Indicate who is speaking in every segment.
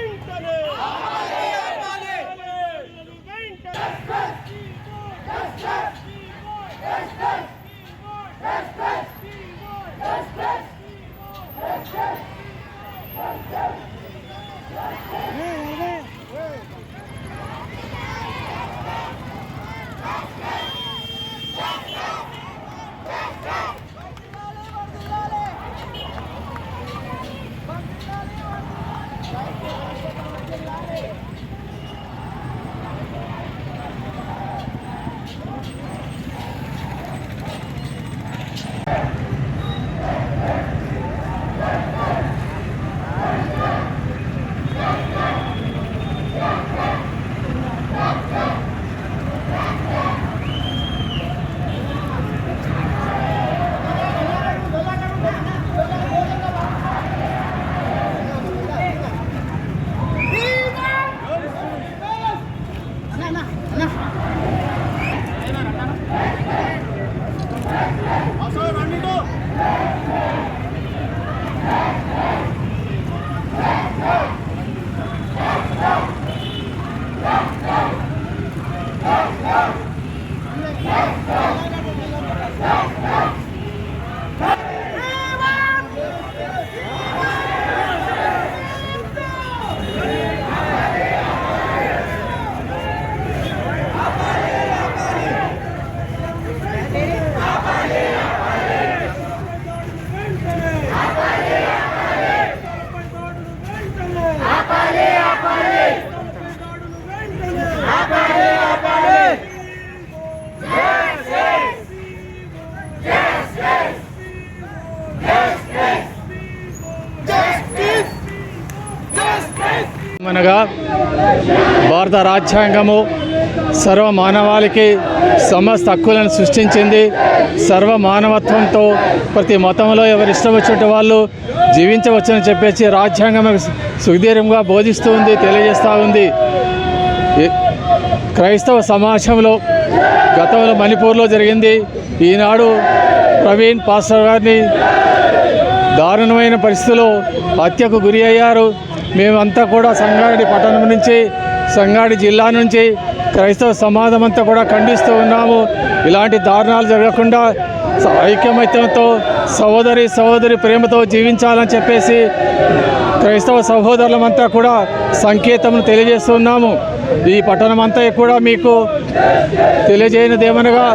Speaker 1: వెంటనే అనగా భారత రాజ్యాంగము సర్వ మానవాళికి సమస్త హక్కులను సృష్టించింది. సర్వ మానవత్వంతో ప్రతి మతంలో ఎవరు ఇష్టం వచ్చినట్టు వాళ్ళు జీవించవచ్చని చెప్పేసి రాజ్యాంగం సుదీర్ఘంగా బోధిస్తూ ఉంది తెలియజేస్తూ ఉంది. క్రైస్తవ సమాజంలో గతంలో మణిపూర్లో జరిగింది. ఈనాడు ప్రవీణ్ పాస్టర్ గారిని దారుణమైన పరిస్థితుల్లో హత్యకు గురి అయ్యారు. మేమంతా కూడా సంగారెడ్డి పట్టణం నుంచి సంగారెడ్డి జిల్లా నుంచి క్రైస్తవ సమాజం అంతా కూడా ఖండిస్తూ ఉన్నాము. ఇలాంటి దారుణాలు జరగకుండా ఐక్యమత్యంతో సహోదరి సహోదరి ప్రేమతో జీవించాలని చెప్పేసి క్రైస్తవ సహోదరులమంతా కూడా సంకేతం తెలియజేస్తున్నాము ఈ పట్టణం అంతా కూడా మీకు తెలియజేయనిదేమనగా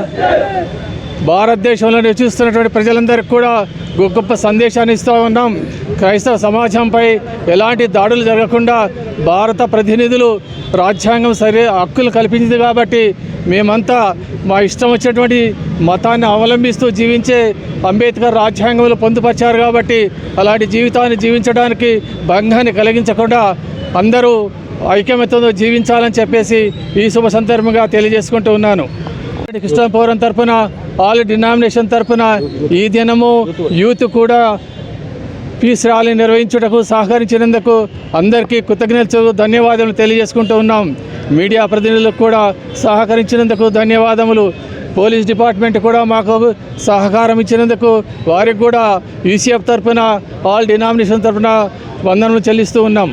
Speaker 1: భారతదేశంలో నివసిస్తున్నటువంటి ప్రజలందరికీ కూడా గొప్ప గొప్ప సందేశాన్ని ఇస్తూ ఉన్నాం. క్రైస్తవ సమాజంపై ఎలాంటి దాడులు జరగకుండా భారత ప్రతినిధులు రాజ్యాంగం సరే హక్కులు కల్పించింది కాబట్టి మేమంతా మా ఇష్టం వచ్చినటువంటి మతాన్ని అవలంబిస్తూ జీవించే అంబేద్కర్ రాజ్యాంగంలో పొందుపరిచారు కాబట్టి అలాంటి జీవితాన్ని జీవించడానికి భంగాన్ని కలిగించకుండా అందరూ ఐక్యమత్యంతో జీవించాలని చెప్పేసి ఈ శుభ సందర్భంగా తెలియజేసుకుంటూ ఉన్నాను. కృష్ణాపురం తరపున ఆల్ డినామినేషన్ తరపున ఈ దినము యూత్ కూడా పీస్ ర్యాలీ నిర్వహించుటకు సహకరించినందుకు అందరికీ కృతజ్ఞతలు ధన్యవాదాలు తెలియజేసుకుంటూ ఉన్నాం. మీడియా ప్రతినిధులకు కూడా సహకరించినందుకు ధన్యవాదములు. పోలీస్ డిపార్ట్మెంట్ కూడా మాకు సహకారం ఇచ్చినందుకు వారికి కూడా యూసీఎఫ్ తరపున ఆల్ డినామినేషన్ తరపున వందనలు చెల్లిస్తూ ఉన్నాం.